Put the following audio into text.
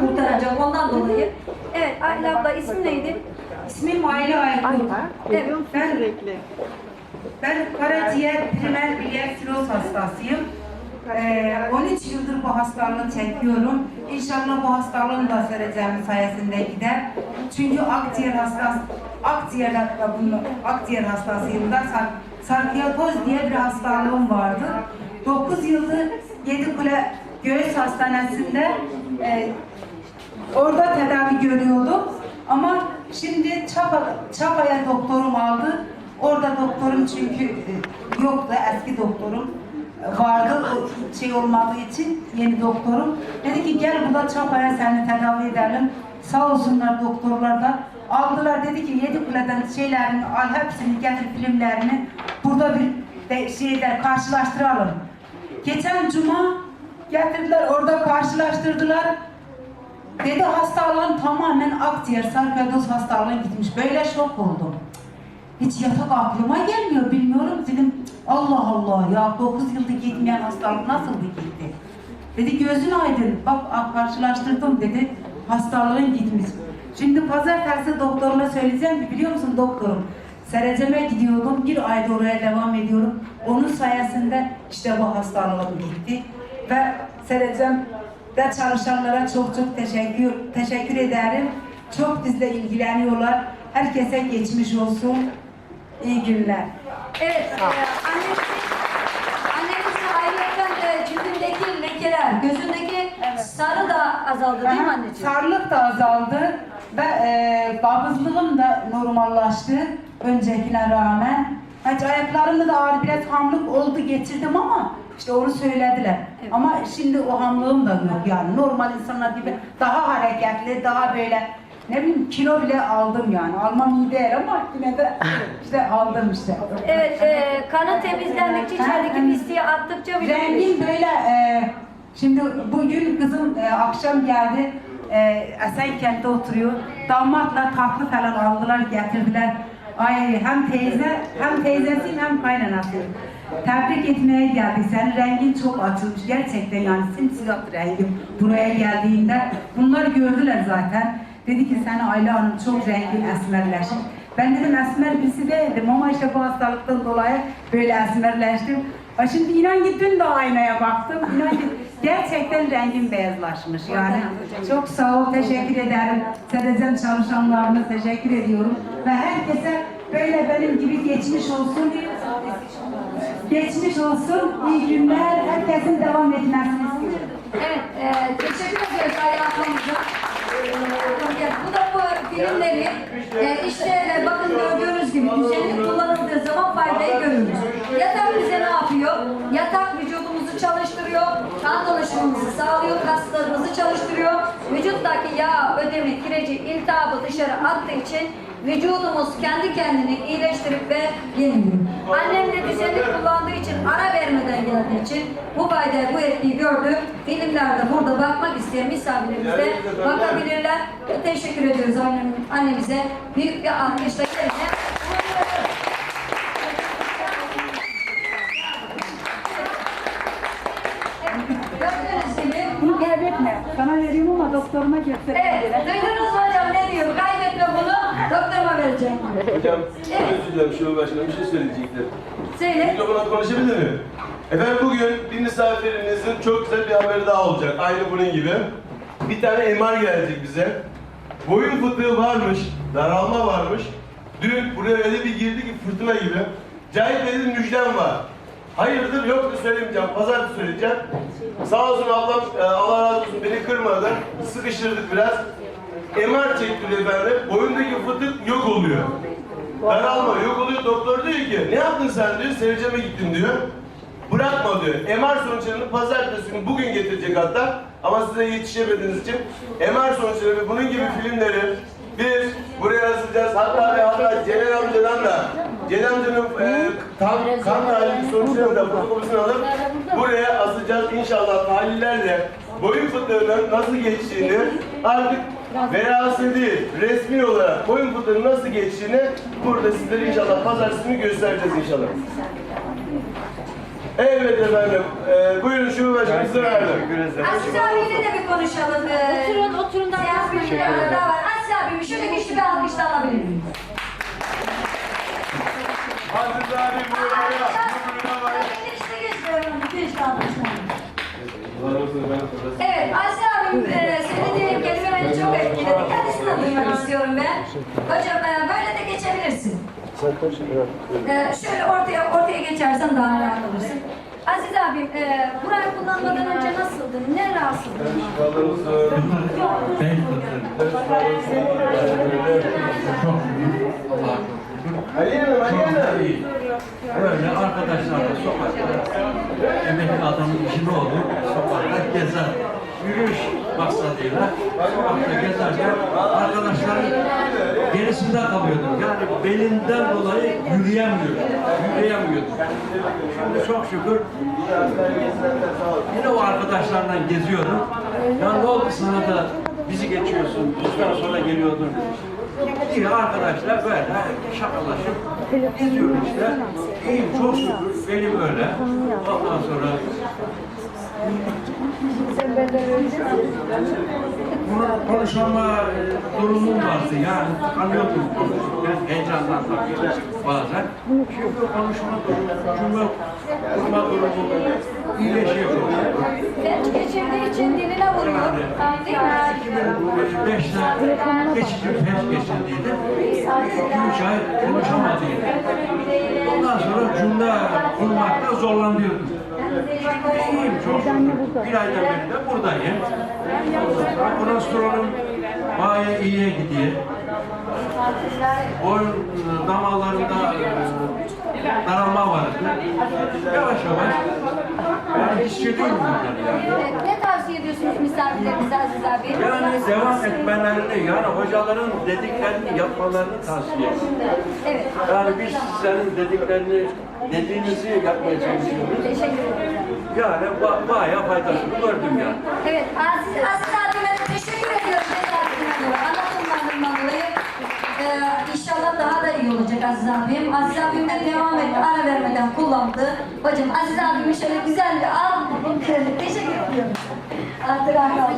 kurtaracak ondan dolayı. Evet Ayla abla isim neydi? İsmim Aile Aykut. Evet. Ben, ben karaciğer primer bilyer siroz hastasıyım. Ee, 13 yıldır bu hastalığını çekiyorum. İnşallah bu hastalığın da sereceğim sayesinde gider. Çünkü akciğer hastası, akciğer, bunu, akciğer hastasıyım da sar, sarkiyatoz diye bir hastalığım vardı. 9 yıldır Yedikule Göğüs Hastanesi'nde e, Orada tedavi görüyordum. Ama şimdi Çapa, Çapa'ya doktorum aldı. Orada doktorum çünkü e, yoktu, eski doktorum vardı şey olmadığı için yeni doktorum. Dedi ki gel burada Çapa'ya seni tedavi edelim. Sağ olsunlar doktorlar da aldılar dedi ki yedi kuleden şeylerini al hepsini getir filmlerini burada bir de şeyler karşılaştıralım. Geçen cuma getirdiler orada karşılaştırdılar. Dedi hastalığın tamamen akciğer sarkoidoz hastalığına gitmiş. Böyle şok oldum. Hiç yatak aklıma gelmiyor bilmiyorum dedim. Allah Allah ya 9 yıldır gitmeyen hastalık nasıl bir gitti? Dedi gözün aydın bak karşılaştırdım dedi. Hastalığın gitmiş. Şimdi pazartesi doktoruna söyleyeceğim ki biliyor musun doktorum? Sereceme gidiyordum bir ayda oraya devam ediyorum. Onun sayesinde işte bu hastalığım gitti. Ve Serecem ve çalışanlara çok çok teşekkür teşekkür ederim. Çok bizle ilgileniyorlar. Herkese geçmiş olsun. İyi günler. Evet, e, annesi, annemizin ayrıca cildindeki lekeler, gözündeki sarı da azaldı değil mi anneciğim? Sarılık da azaldı ve e, kabızlığım da normallaştı öncekine rağmen. Hatta ayaklarımda da ağrı biraz hamlık oldu getirdim ama işte onu söylediler. Evet. Ama şimdi o hamlığım da yok yani normal insanlar gibi daha hareketli, daha böyle ne bileyim kilo bile aldım yani. Almam iyi değil ama yine de işte aldım işte. Evet, e, kanı temizlendikçe içerideki pisliği attıkça bir Rengim böyle e, şimdi bugün kızım e, akşam geldi e, Esenkent'te oturuyor. Damatla tatlı falan aldılar getirdiler. Ay hem teyze hem teyzesiyim hem kaynanasıyım. Tebrik etmeye geldik. Senin rengin çok açılmış. Gerçekten yani simsiyah rengim buraya geldiğinde. Bunları gördüler zaten. Dedi ki sen Ayla Hanım çok rengin esmerleşmiş. Ben dedim esmer birisi değildim ama işte bu hastalıktan dolayı böyle esmerleştim. Ha şimdi inan ki dün de aynaya baktım. İnan ki gerçekten rengim beyazlaşmış yani. Çok sağ ol, teşekkür ederim. Sedezem çalışanlarına teşekkür ediyorum. Ve herkese böyle benim gibi geçmiş olsun. Geçmiş olsun, iyi günler. Herkesin devam etmesini istiyorum. Evet, e, teşekkür ediyoruz ablamıza. Evet, bu da filmleri e, işte e, bakın gördüğünüz gibi düzenli kullanıldığı zaman faydayı görürüz. Yatak bize ne yapıyor? Yatak vücudumuzu çalıştırıyor, kan dolaşımımızı sağlıyor, kaslarımızı çalıştırıyor. Vücuttaki yağ, ödemi, kireci, iltihabı dışarı attığı için vücudumuz kendi kendini iyileştirip ve yeniliyor. Annem de düzenli kullandığı için, ara vermeden geldiği için bu faydayı, bu etkiyi gördü. Filmlerde burada bakmak isteyen misafirlerimiz de bakabilirler. Teşekkür ediyoruz annem, annemize. Büyük bir alkışla kendine. Gördüğünüz gibi Bunu kaybetme. Sana veriyorum ama doktoruma göstereyim. Evet, vereceğim. Hocam, Evet. özür dilerim Şube Başkanım bir şey söyleyecekler. Söyle. Mikrofona konuşabilir miyim? Efendim bugün bir misafirimizin çok güzel bir haberi daha olacak. Aynı bunun gibi. Bir tane MR gelecek bize. Boyun fıtığı varmış, daralma varmış. Dün buraya öyle bir girdi ki fırtına gibi. Cahit Bey'in müjdem var. Hayırdır yok da söylemeyeceğim, pazartesi söyleyeceğim. Sağ olsun ablam, e, Allah razı olsun beni kırmadı. Sıkıştırdık biraz. MR çektiriyor efendim, boyundaki fıtık yok oluyor. Daralma yok oluyor. Doktor diyor ki ne yaptın sen diyor. Sevceme gittim diyor. Bırakma diyor. MR sonuçlarını pazartesi günü bugün getirecek hatta. Ama size yetişemediğiniz için MR sonuçları ve bunun gibi filmleri biz buraya yazacağız. Hatta ve hatta Celal amcadan da Celal amcanın e, kan, kan tahlili sonuçlarını da fotokopisini alıp buraya asacağız. İnşallah tahlillerle boyun fıtığının nasıl geçtiğini artık verası değil, resmi olarak fıtığının nasıl geçtiğini burada sizlere inşallah pazartesi günü göstereceğiz inşallah. Evet efendim, e, buyurun şu başkanımıza verdim. Aziz abiyle de bir konuşalım. Ee, Oturun, oturun. bir arada daha var. Aziz abimi şöyle güçlü bir alkışla alabilir miyiz? Aziz abi buraya, ben sorarım. Evet, Aziz abim e, söylediği kelime beni çok etkiledi. Kendisini duymak istiyorum ben. Hocam e, böyle de geçebilirsin. E, şöyle ortaya ortaya geçersen daha rahat olursun. Aziz abim, e, burayı kullanmadan önce nasıldın? Ne rahatsızdın? Ben Ali Hanım, Ali Hanım. Böyle arkadaşlarla sokakta emekli adamın işi ne olur? Sokakta gezer. Yürüyüş maksadıyla sokakta gezerken arkadaşların gerisinde kalıyordum. Yani belimden dolayı yürüyemiyordum. Yürüyemiyordum. Şimdi çok şükür yine o arkadaşlarla geziyorum. Ya ne oldu sana da bizi geçiyorsun, bizden sonra geliyordun. İyi arkadaşlar böyle şakalaşıp geziyorum işte. İyiyim çok şükür, benim öyle. Ondan sonra bunu konuşama e, durumum vardı yani tıkanıyordum konuşurken heyecandan bazen. Şimdi konuşma durumu, cümle kurma durumu iyileşiyor. Felç geçirdiği için diline vuruyor. Değil mi? 2005'te geçici felç geçirdiydi. 2-3 ay konuşamadıydı. Ondan sonra cümle kurmakta zorlanıyordum. İyiyim çok şükür. Bir aydan beri de buradayım. Sonra kolesterolüm bayağı iyiye gidiyor. Boyun e, damarlarında e, daralma vardı. Yavaş yavaş yani hissediyorum bunları yani. Ne tavsiye ediyorsunuz misafirlerinize Aziz abi? Yani devam etmelerini, yani hocaların dediklerini yapmalarını tavsiye ediyorum. Evet. Yani biz sizlerin dediklerini, dediğinizi yapmaya çalışıyoruz. Teşekkür ederim. Yani ba bayağı faydasını gördüm yani. Evet, Aziz, Aziz abime de teşekkür ediyorum. Anlatımlarından dolayı. Ee, inşallah daha da iyi olacak Aziz abim. Aziz abim de devam etti, ara vermeden kullandı. Hocam Aziz abimi şöyle güzel bir al. Teşekkür ediyorum. Artık artık.